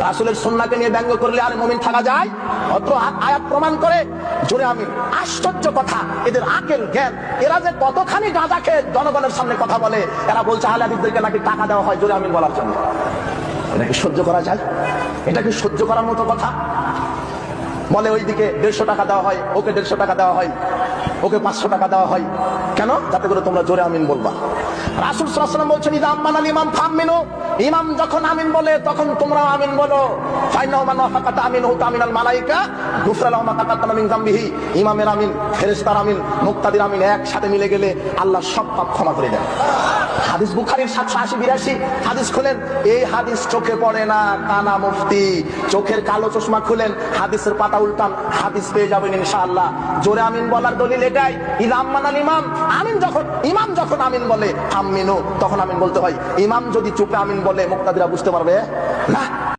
রাসুলের সন্নাকে নিয়ে ব্যঙ্গ করলে আর মমিন থাকা যায়? অত্র আ- আয়াত প্রমাণ করে, জোরে আমি, আশ্চর্য কথা, এদের আকেল, জ্ঞান, এরা যে কতখানি গাঁজা খেয়ে জনগণের সামনে কথা বলে, এরা বলছে আলাদিদেরকে নাকি টাকা দেওয়া হয়? জোরে আমি বলার জন্য। এটাকে সহ্য করা যায়? এটাকে সহ্য করার মতো কথা? বলে ওইদিকে দেড়শো টাকা দেওয়া হয়, ওকে দেড়শো টাকা দেওয়া হয়, ওকে পাঁচশো টাকা দেওয়া হয়। কেন? যাতে করে তোমরা জোরে আমিন বলবা। রাসুল সাল্লাম বলছেন, ইদা আম্মান আল ইমাম ফামিনু ইমাম যখন আমিন বলে, তখন তোমরা আমিন বলো। ফাইনাও মান ওয়াফাকাতা আমিন হুতা আমিনাল মালাইকা গুফরালাহু মা তাকাদ্দামা মিন যামবিহি। ইমামের আমিন, ফেরেশতার আমিন, মুক্তাদির আমিন একসাথে মিলে গেলে আল্লাহ সব পাপ ক্ষমা করে দেন। হাদিস বুখারির সাতশো আশি, বিরাশি হাদিস খুলেন, এই হাদিস চোখে পড়ে না, কানা মুফতি, চোখের কালো চশমা খুলেন, হাদিসের পাতা উল্টান, হাদিস পেয়ে যাবেন ইনশাআল্লাহ। জোরে আমিন বলার দলিল এটাই ইলাম মানাল ইমাম, আমিন যখন, ইমাম যখন আমিন বলে আমিনও তখন আমিন বলতে হয়, ইমাম যদি চুপে আমিন বলে, মুক্তাদিরা বুঝতে পারবে? না